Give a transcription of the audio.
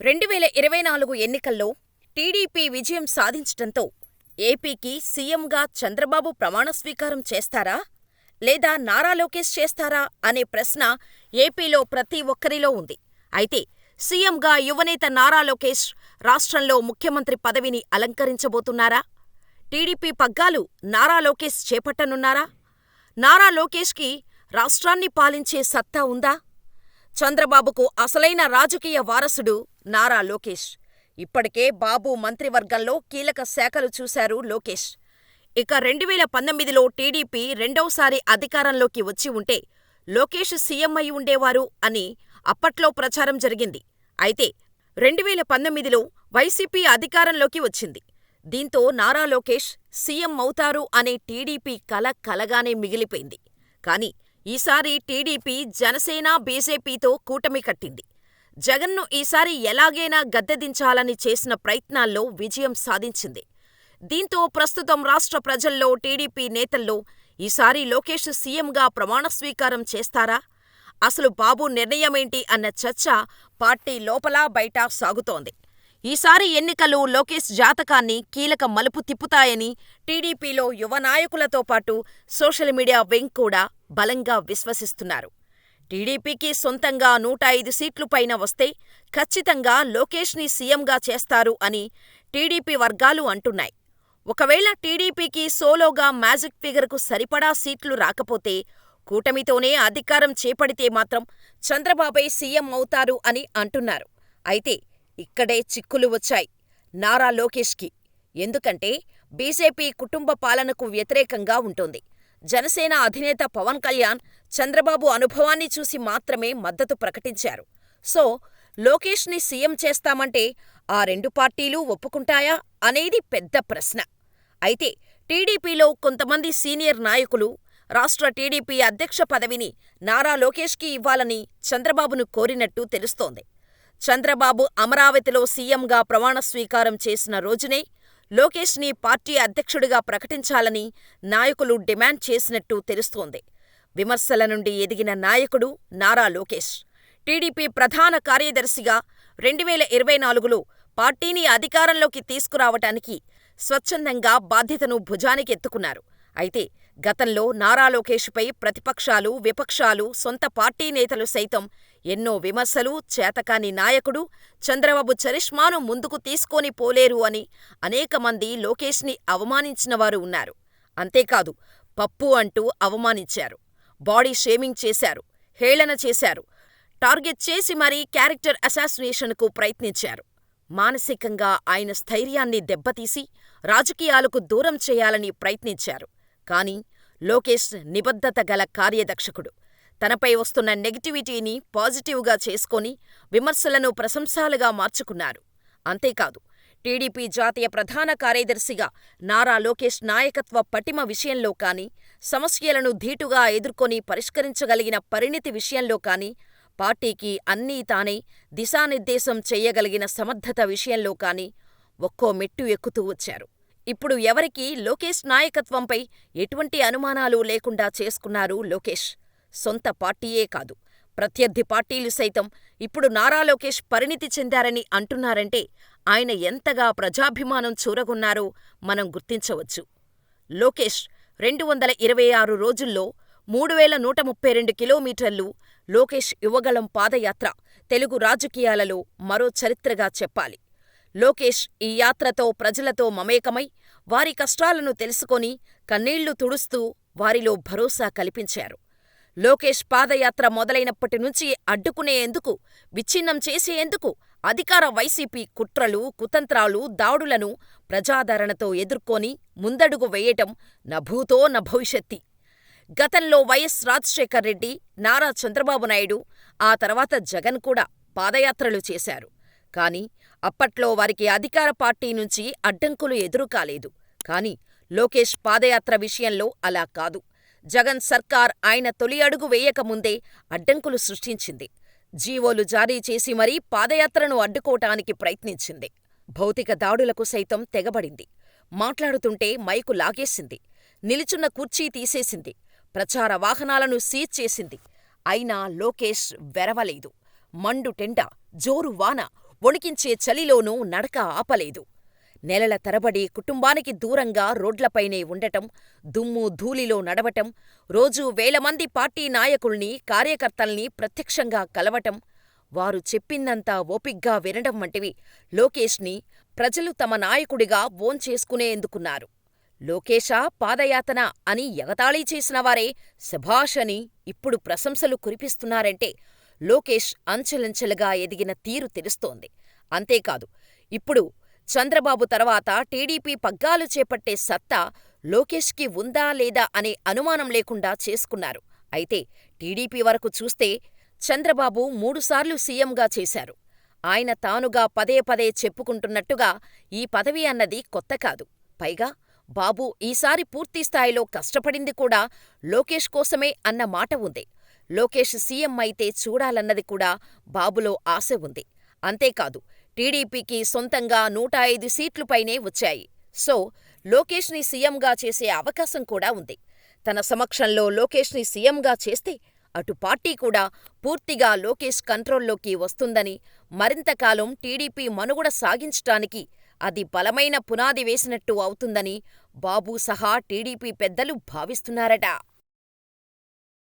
రెండువేల ఇరవై నాలుగు ఎన్నికల్లో టీడీపీ విజయం సాధించటంతో ఏపీకి సీఎంగా చంద్రబాబు ప్రమాణస్వీకారం చేస్తారా? లేదా నారా లోకేష్ చేస్తారా అనే ప్రశ్న ఏపీలో ప్రతి ఒక్కరిలో ఉంది. అయితే సీఎంగా యువనేత నారా లోకేష్ రాష్ట్రంలో ముఖ్యమంత్రి పదవిని అలంకరించబోతున్నారా? టీడీపీ పగ్గాలు నారా లోకేష్ చేపట్టనున్నారా? నారా లోకేష్కి రాష్ట్రాన్ని పాలించే సత్తా ఉందా? చంద్రబాబుకు అసలైన రాజకీయ వారసుడు నారా లోకేష్. ఇప్పటికే బాబు మంత్రివర్గంలో కీలక శాఖలు చూశారు లోకేష్. ఇక రెండువేల పంతొమ్మిదిలో టీడీపీ రెండవసారి అధికారంలోకి వచ్చి ఉంటే లోకేష్ సీఎం అయి ఉండేవారు అని అప్పట్లో ప్రచారం జరిగింది. అయితే రెండువేల పంతొమ్మిదిలో వైసీపీ అధికారంలోకి వచ్చింది. దీంతో నారా లోకేష్ సీఎం అవుతారు అనే టీడీపీ కల కలగానే మిగిలిపోయింది. కానీ ఈసారి టీడీపీ జనసేన, బీజేపీతో కూటమి కట్టింది. జగన్ను ఈసారి ఎలాగైనా గద్దెదించాలని చేసిన ప్రయత్నాల్లో విజయం సాధించింది. దీంతో ప్రస్తుతం రాష్ట్ర ప్రజల్లో, టీడీపీ నేతల్లో ఈసారి లోకేష్ సీఎంగా ప్రమాణస్వీకారం చేస్తారా? అసలు బాబు నిర్ణయమేంటి అన్న చర్చ పార్టీ లోపలా బయటా సాగుతోంది. ఈసారి ఎన్నికలు లోకేష్ జాతకాన్ని కీలక మలుపు తిప్పుతాయని టీడీపీలో యువ నాయకులతో పాటు సోషల్ మీడియా వింగ్ కూడా బలంగా విశ్వసిస్తున్నారు. టీడీపీకి సొంతంగా నూట ఐదు సీట్లు పైన వస్తే ఖచ్చితంగా లోకేష్ని సీఎంగా చేస్తారు అని టీడీపీ వర్గాలు అంటున్నాయి. ఒకవేళ టీడీపీకి సోలోగా మ్యాజిక్ ఫిగర్కు సరిపడా సీట్లు రాకపోతే కూటమితోనే అధికారం చేపడితే మాత్రం చంద్రబాబే సీఎం అవుతారు అని అంటున్నారు. అయితే ఇక్కడే చిక్కులు వచ్చాయి నారా లోకేష్కి. ఎందుకంటే బీజేపీ కుటుంబ పాలనకు వ్యతిరేకంగా ఉంటోంది. జనసేన అధినేత పవన్ కళ్యాణ్ చంద్రబాబు అనుభవాన్ని చూసి మాత్రమే మద్దతు ప్రకటించారు. సో లోకేష్ని సీఎం చేస్తామంటే ఆ రెండు పార్టీలు ఒప్పుకుంటాయా అనేది పెద్ద ప్రశ్న. అయితే టీడీపీలో కొంతమంది సీనియర్ నాయకులు రాష్ట్ర టీడీపీ అధ్యక్ష పదవిని నారా లోకేష్కి ఇవ్వాలని చంద్రబాబును కోరినట్టు తెలుస్తోంది. చంద్రబాబు అమరావతిలో సీఎంగా ప్రమాణస్వీకారం చేసిన రోజునే లోకేష్ని పార్టీ అధ్యక్షుడిగా ప్రకటించాలని నాయకులు డిమాండ్ చేసినట్టు తెలుస్తోంది. విమర్శల నుండి ఎదిగిన నాయకుడు నారా లోకేష్. టీడీపీ ప్రధాన కార్యదర్శిగా రెండువేల ఇరవై నాలుగులో పార్టీని అధికారంలోకి తీసుకురావటానికి స్వచ్ఛందంగా బాధ్యతను భుజానికెత్తుకున్నారు. అయితే గతంలో నారా లోకేష్పై ప్రతిపక్షాలు, విపక్షాలు, సొంత పార్టీ నేతలు సైతం ఎన్నో విమర్శలు, చేతకాని నాయకుడు, చంద్రబాబు చరిష్మాను ముందుకు తీసుకొని పోలేరు అని అనేకమంది లోకేష్ని అవమానించినవారు ఉన్నారు. అంతేకాదు పప్పు అంటూ అవమానించారు. బాడీ షేమింగ్ చేశారు. హేళన చేశారు. టార్గెట్ చేసి మరీ క్యారెక్టర్ అసాసినేషన్కు ప్రయత్నించారు. మానసికంగా ఆయన స్థైర్యాన్ని దెబ్బతీసి రాజకీయాలకు దూరం చేయాలని ప్రయత్నించారు. కానీ లోకేష్ నిబద్ధత గల కార్యదక్షకుడు. తనపై వస్తున్న నెగటివిటీని పాజిటివ్గా చేసుకొని విమర్శలను ప్రశంసలుగా మార్చుకున్నారు. అంతేకాదు టీడీపీ జాతీయ ప్రధాన కార్యదర్శిగా నారా లోకేష్ నాయకత్వ పటిమ విషయంలో కానీ, సమస్యలను ధీటుగా ఎదుర్కొని పరిష్కరించగలిగిన పరిణితి విషయంలో కానీ, పార్టీకి అన్నీ తానే దిశానిర్దేశం చెయ్యగలిగిన సమర్థత విషయంలో కానీ ఒక్కో మెట్టు ఎక్కుతూ వచ్చారు. ఇప్పుడు ఎవరికీ లోకేష్ నాయకత్వంపై ఎటువంటి అనుమానాలు లేకుండా చేసుకున్నారు లోకేష్. సొంత పార్టీయే కాదు, ప్రత్యర్థి పార్టీలు సైతం ఇప్పుడు నారా లోకేష్ పరిణితి చెందారని అంటున్నారంటే ఆయన ఎంతగా ప్రజాభిమానం చూరగొన్నారో మనం గుర్తించవచ్చు. లోకేష్ రెండు వందల ఇరవై ఆరు రోజుల్లో మూడు వేల నూట ముప్పై రెండు కిలోమీటర్లు లోకేష్ యువగళం పాదయాత్ర తెలుగు రాజకీయాలలో మరో చరిత్రగా చెప్పాలి. లోకేష్ ఈ యాత్రతో ప్రజలతో మమేకమై వారి కష్టాలను తెలుసుకొని కన్నీళ్ళు తుడుస్తూ వారిలో భరోసా కల్పించారు. లోకేష్ పాదయాత్ర మొదలైనప్పటి నుంచి అడ్డుకునేందుకు, విచ్ఛిన్నం చేసేందుకు అధికార వైసీపీ కుట్రలు, కుతంత్రాలు, దాడులను ప్రజాదరణతో ఎదుర్కొని ముందడుగు వేయటం నభూతో నభవిష్యత్తి. గతంలో వైఎస్ రాజశేఖర్ రెడ్డి, నారా చంద్రబాబు నాయుడు, ఆ తర్వాత జగన్ కూడా పాదయాత్రలు చేశారు. కానీ అప్పట్లో వారికి అధికార పార్టీ నుంచి అడ్డంకులు ఎదురుకాలేదు. కానీ లోకేష్ పాదయాత్ర విషయంలో అలా కాదు. జగన్ సర్కార్ ఆయన తొలి అడుగు వేయకముందే అడ్డంకులు సృష్టించింది. జీవోలు జారీ చేసి మరీ పాదయాత్రను అడ్డుకోటానికి ప్రయత్నించింది. భౌతిక దాడులకు సైతం తెగబడింది. మాట్లాడుతుంటే మైకు లాగేసింది. నిలుచున్న కుర్చీ తీసేసింది. ప్రచార వాహనాలను సీజ్ చేసింది. అయినా లోకేష్ వెరవలేదు. మండుటెండ, జోరు వాన, వణికించే చలిలోనూ నడక ఆపలేదు. నెలల తరబడి కుటుంబానికి దూరంగా రోడ్లపైనే ఉండటం, దుమ్ము ధూళిలో నడవటం, రోజూ వేలమంది పార్టీ నాయకుల్ని, కార్యకర్తల్ని ప్రత్యక్షంగా కలవటం, వారు చెప్పిందంతా ఓపిగ్గా వినడం వంటివి లోకేష్ని ప్రజలు తమ నాయకుడిగా ఓన్ చేసుకునేందుకున్నారు. పాదయాతన అని ఎగతాళి చేసినవారే శభాష్ అని ఇప్పుడు ప్రశంసలు కురిపిస్తున్నారంటే లోకేష్ అంచెలంచెలుగా ఎదిగిన తీరు తెలుస్తోంది. అంతేకాదు ఇప్పుడు చంద్రబాబు తర్వాత టీడీపీ పగ్గాలు చేపట్టే సత్తా లోకేష్కి ఉందా లేదా అనే అనుమానం లేకుండా చేసుకున్నారు. అయితే టీడీపీ వరకు చూస్తే చంద్రబాబు మూడుసార్లు సీఎంగా చేశారు. ఆయన తానుగా పదే పదే చెప్పుకుంటున్నట్టుగా ఈ పదవి అన్నది కొత్త కాదు. పైగా బాబు ఈసారి పూర్తిస్థాయిలో కష్టపడింది కూడా లోకేష్ కోసమే అన్న మాట ఉంది. లోకేష్ సీఎం అయితే చూడాలన్నది కూడా బాబులో ఆశ ఉంది. అంతేకాదు టీడీపీకి సొంతంగా నూట ఐదు సీట్లు పైనే వచ్చాయి. సో లోకేష్ని సీఎంగా చేసే అవకాశం కూడా ఉంది. తన సమక్షంలో లోకేష్ని సీఎంగా చేస్తే అటు పార్టీ కూడా పూర్తిగా లోకేష్ కంట్రోల్లోకి వస్తుందని, మరింతకాలం టీడీపీ మనుగడ సాగించటానికి అది బలమైన పునాది వేసినట్టు అవుతుందని బాబు సహా టీడీపీ పెద్దలు భావిస్తున్నారట.